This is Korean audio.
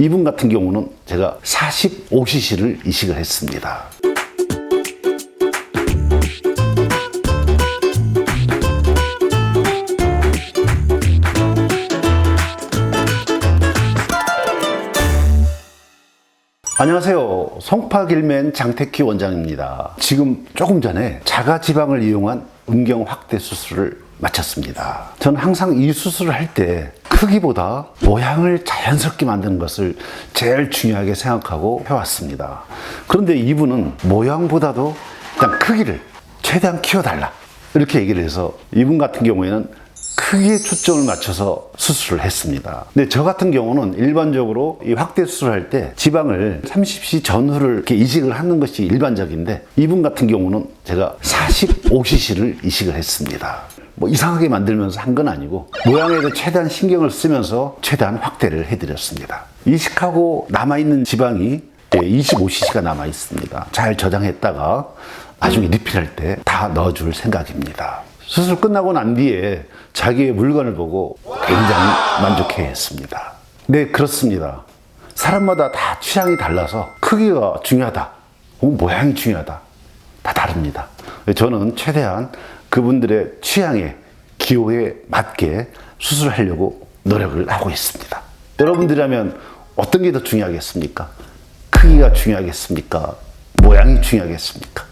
이분 같은 경우는 제가 45cc를 이식을 했습니다. 안녕하세요. 송파길맨 장태키 원장입니다. 지금 조금 전에 자가지방을 이용한 음경 확대 수술을 마쳤습니다. 저는 항상 이 수술을 할 때 크기보다 모양을 자연스럽게 만드는 것을 제일 중요하게 생각하고 해왔습니다. 그런데 이분은 모양보다도 일단 크기를 최대한 키워달라. 이렇게 얘기를 해서 이분 같은 경우에는 크기에 초점을 맞춰서 수술을 했습니다. 근데 저 같은 경우는 일반적으로 이 확대 수술할 때 지방을 30cc 전후를 이렇게 이식을 하는 것이 일반적인데 이분 같은 경우는 제가 45cc를 이식을 했습니다. 뭐 이상하게 만들면서 한 건 아니고 모양에도 최대한 신경을 쓰면서 최대한 확대를 해드렸습니다. 이식하고 남아있는 지방이 25cc가 남아 있습니다. 잘 저장했다가 나중에 리필할 때 다 넣어줄 생각입니다. 수술 끝나고 난 뒤에 자기의 물건을 보고 굉장히 만족해 했습니다. 네, 그렇습니다. 사람마다 다 취향이 달라서 크기가 중요하다. 어, 모양이 중요하다. 다 다릅니다. 저는 최대한 그분들의 취향에, 기호에 맞게 수술하려고 노력을 하고 있습니다. 여러분들이라면 어떤 게 더 중요하겠습니까? 크기가 중요하겠습니까? 모양이 중요하겠습니까?